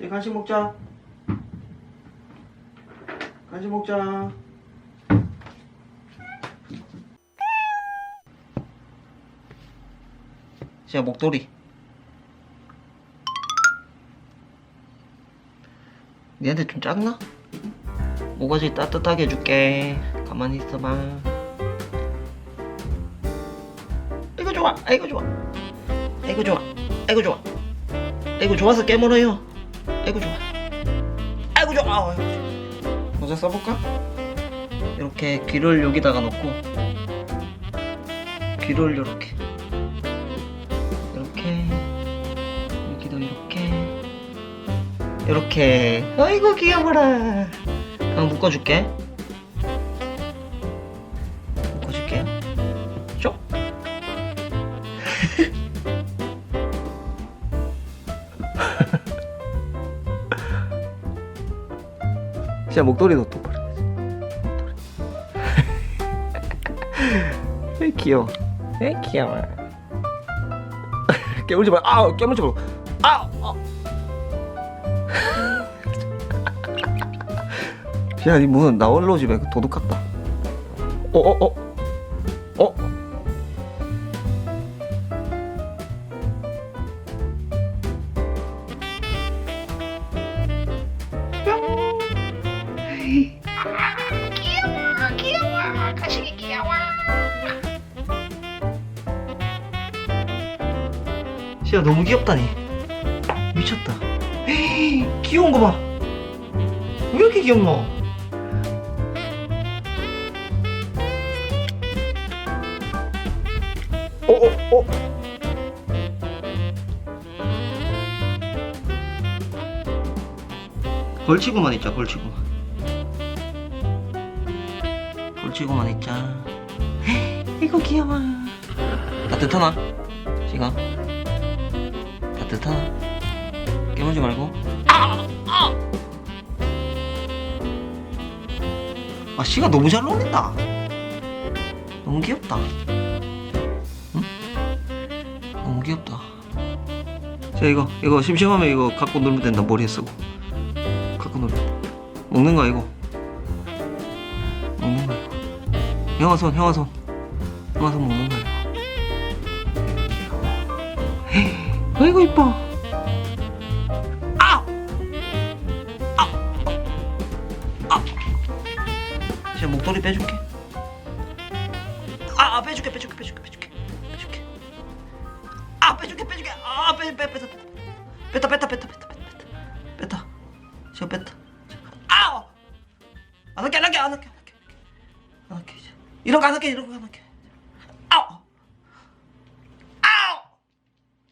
이제 간식 먹자. 간식 먹자. 자, 목도리. 니한테 좀 작나? 모가지 따뜻하게 해줄게. 가만히 있어봐. 아이고 좋아, 아이고 좋아, 아이고 좋아, 아이고 좋아, 아이고 좋아서 깨물어요. 아이고 좋아, 아이고 좋아. 아이고 좋아. 모자 써볼까? 이렇게 귀를 여기다가 놓고 귀를 이렇게 이렇게 여기도 이렇게 이렇게 아이고 귀여워라 한번 묶어줄게 진짜 목도리도 똑바로. 목도리. 에이 귀여워 에이 귀여워 깨물지 마. 아, 깨물지 마. 아, 아. 야, 이 무슨 나 홀로 집에 그 도둑 같다. 어, 어, 어, 어. 시야 너무 귀엽다니. 미쳤다. 헤이, 귀여운 거 봐. 왜 이렇게 귀엽노? 어, 어, 어. 걸치고만 있자, 걸치고만. 걸치고만 있자. 헤이, 이거 귀여워. 따뜻하나? 지금? 따뜻하나? 깨물지 말고. 아! 씨가 너무 잘 어울린다. 너무 귀엽다. 응? 너무 귀엽다. 자, 이거, 이거 심심하면 이거 갖고 놀면 된다. 머리에 쓰고. 갖고 놀면. 먹는 거 이거. 먹는 거 이거. 형아 손, 형아 손. 형아 손 먹는 거 이거. 아이고 이뻐. 아! 아! 아! 제 목도리 빼줄게. 아, 아 빼줄게 빼줄게 빼줄게 빼줄게 빼줄게. 아 빼줄게 빼줄게. 아빼빼 빼다 뺐다 뺐다 뺐다 뺐다 뺐다 뺐다 지금 뺐다 아안 할게 안 할게 안 할게 안 할게 안 할게. 이런 거 안 할게 이런 거 안 할게.